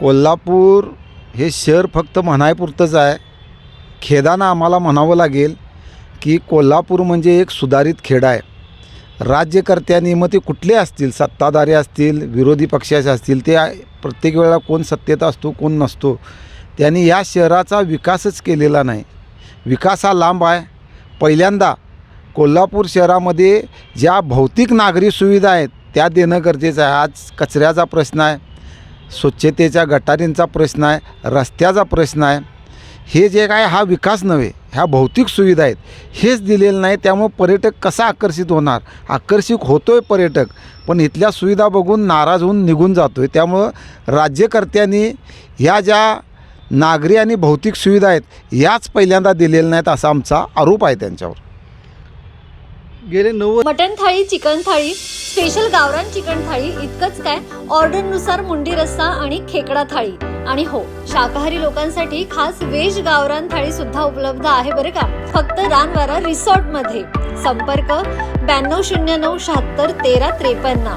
कोल्हापूर हे शहर फक्त म्हणायपुरतंच आहे. खेदानं आम्हाला म्हणावं लागेल की कोल्हापूर म्हणजे एक सुधारित खेडा आहे. राज्यकर्त्यांनी मग ते कुठले असतील? सत्ताधारी असतील? विरोधी पक्षाचे असतील? ते प्रत्येक वेळेला कोण सत्तेत असतो कोण नसतो? त्यांनी या शहराचा विकासच केलेला नाही. विकास हा लांब आहे. पहिल्यांदा कोल्हापूर शहरामध्ये ज्या भौतिक नागरी सुविधा आहेत त्या देणं गरजेचं आहे. आज कचऱ्याचा प्रश्न आहे. स्वच्छतेच्या गटारींचा प्रश्न आहे रस्त्याचा प्रश्न आहे. हे जे काय हा विकास नव्हे ह्या भौतिक सुविधा आहेत हेच दिलेलं नाही. त्यामुळं पर्यटक कसा आकर्षित होणार? आकर्षित होतो आहे पर्यटक पण इथल्या सुविधा बघून नाराज होऊन निघून जातो आहे त्यामुळं राज्यकर्त्यांनी ह्या ज्या नागरी आणि भौतिक सुविधा आहेत याच पहिल्यांदा दिलेल्या नाहीत असा आमचा आरोप आहे त्यांच्यावर. गेले नऊ मटन थाळी चिकन थाळी स्पेशल गावरान चिकन थाळी इतकंच काय? ऑर्डरनुसार मुंडी रस्सा आणि खेकडा थाळी. आणि हो शाकाहारी लोकांसाठी खास वेज गावरान थाळी सुद्धा उपलब्ध आहे बरं का? फक्त रानवारा रिसॉर्टमध्ये संपर्क ब्याण्णव शून्य नऊ शहात्तर तेरा त्रेपन्न.